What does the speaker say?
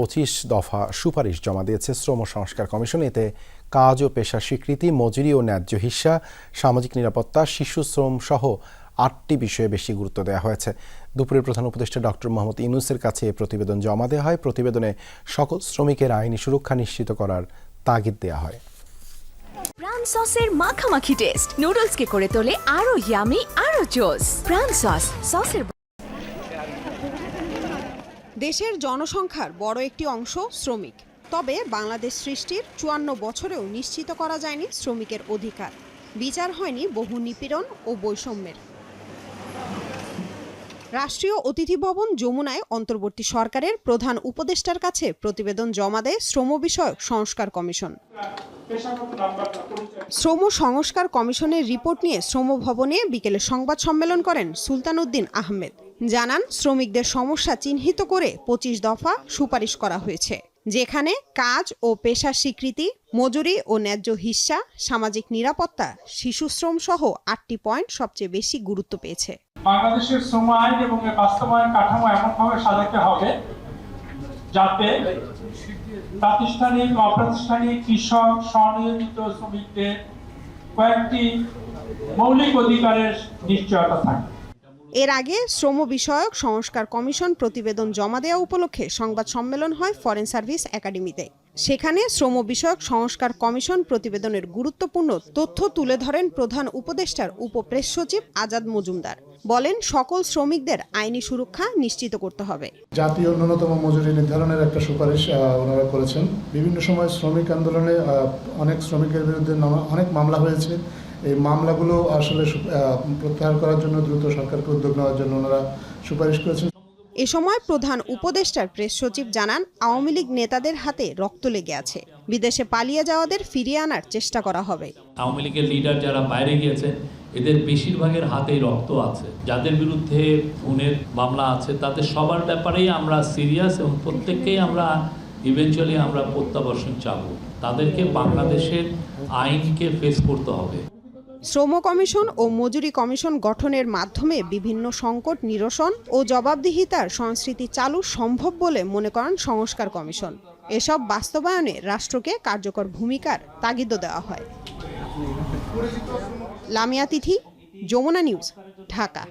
পঁচিশ দফা সুপারিশ জমা দিয়েছে শ্রম সংস্কার কমিশন। এতে কাজ ও পেশার স্বীকৃতি, মজুরি ও ন্যায্য হিস্যা সামাজিক নিরাপত্তা, শিশু শ্রম সহ আটটি বিষয়ে বেশি গুরুত্ব দেওয়া হয়েছে। দুপুরে প্রধান উপদেষ্টা ডক্টর মোহাম্মদ ইউনুসের কাছে এ প্রতিবেদন জমা দেওয়া হয়। প্রতিবেদনে সকল শ্রমিকের আইনি সুরক্ষা নিশ্চিত করার তাগিদ দেওয়া হয়। প্রাণ সসের মাখামাখি টেস্ট নুডলসকে করে তোলে আরও ইয়ামি আরও জোস প্রাণ সস সসের দেশের জনসংখ্যার বড় একটি অংশ শ্রমিক। তবে বাংলাদেশ সৃষ্টির চুয়ান্ন বছরেও নিশ্চিত করা যায়নি শ্রমিকের অধিকার। বিচার হয়নি বহু নিপীড়ন ও বৈষম্যের। রাষ্ট্রীয় অতিথি ভবন যমুনায় অন্তর্বর্তী সরকারের প্রধান উপদেষ্টার কাছে প্রতিবেদন জমা দেয় শ্রম বিষয়ক সংস্কার কমিশন। শ্রম সংস্কার কমিশনের রিপোর্ট নিয়ে শ্রম ভবনে বিকেলে সংবাদ সম্মেলন করেন সুলতান উদ্দিন আহমেদ। জানান, শ্রমিকদের সমস্যা চিহ্নিত করে পঁচিশ দফা সুপারিশ করা হয়েছে, যেখানে কাজ ও পেশার স্বীকৃতি, মজুরি ও ন্যায্য হিস্যা সামাজিক নিরাপত্তা, শিশু শ্রম সহ আটটি পয়েন্ট সবচেয়ে বেশি গুরুত্ব পেয়েছে। বাংলাদেশের শ্রম আইন এবং বাস্তবায়ন কাঠামো এমনভাবে সাজাতে হবে যাতে প্রাতিষ্ঠানিক, অপ্রাতিষ্ঠানিক কৃষক স্বনিয়োজিত শ্রমিকদের কয়েকটি মৌলিক অধিকারের নিশ্চয়তা থাকে। এর আগে শ্রম বিষয়ক সংস্কার কমিশন প্রতিবেদন জমা দেওয়া উপলক্ষে সংবাদ সম্মেলন হয় ফরেন সার্ভিস একাডেমিতে। সেখানে শ্রম বিষয়ক সংস্কার কমিশন প্রতিবেদনের গুরুত্বপূর্ণ তথ্য তুলে ধরেন প্রধান উপদেষ্টার উপপ্রেস সচিব আজাদ মজুমদার। বলেন, সকল শ্রমিকদের আইনি সুরক্ষা নিশ্চিত করতে হবে। জাতীয় ন্যূনতম মজুরি নির্ধারণের একটা সুপারিশ ওনারা করেছেন। বিভিন্ন সময় শ্রমিক আন্দোলনে অনেক শ্রমিকের বিরুদ্ধে অনেক মামলা হয়েছে। এই মামলাগুলো আসলে প্রত্যাহার করার জন্য দ্রুত সরকারকে উদ্যোগ নেওয়ার জন্য ওনারা সুপারিশ করেছেন। এ সময় প্রধান উপদেষ্টার প্রেস সচিব জানান আওয়ামী লীগ নেতাদের হাতে রক্ত লেগে আছে। বিদেশে পালিয়ে যাওয়াদের ফিরিয়ে আনার চেষ্টা করা হবে। আওয়ামী লীগের লিডার যারা বাইরে গিয়েছে এদের বেশিরভাগের হাতেই রক্ত আছে। যাদের বিরুদ্ধে খুনের মামলা আছে তাদের সবার ব্যাপারেই আমরা সিরিয়াস এবং প্রত্যেককেই আমরা ইভেনচুয়ালি আমরা প্রত্যাবর্ষণ চাবো। তাদেরকে বাংলাদেশের আইনকে ফেস করতে হবে। শ্রম কমিশন ও মজুরি কমিশন গঠনের মাধ্যমে বিভিন্ন সংকট নিরসন ও জবাবদিহিতার সংস্কৃতি চালু সম্ভব বলে মনে করেন সংস্কার কমিশন। এসব বাস্তবায়নে রাষ্ট্রকে কার্যকর ভূমিকার তাগিদ দেওয়া হয়। লামিয়া তিথি, যমুনা নিউজ, ঢাকা।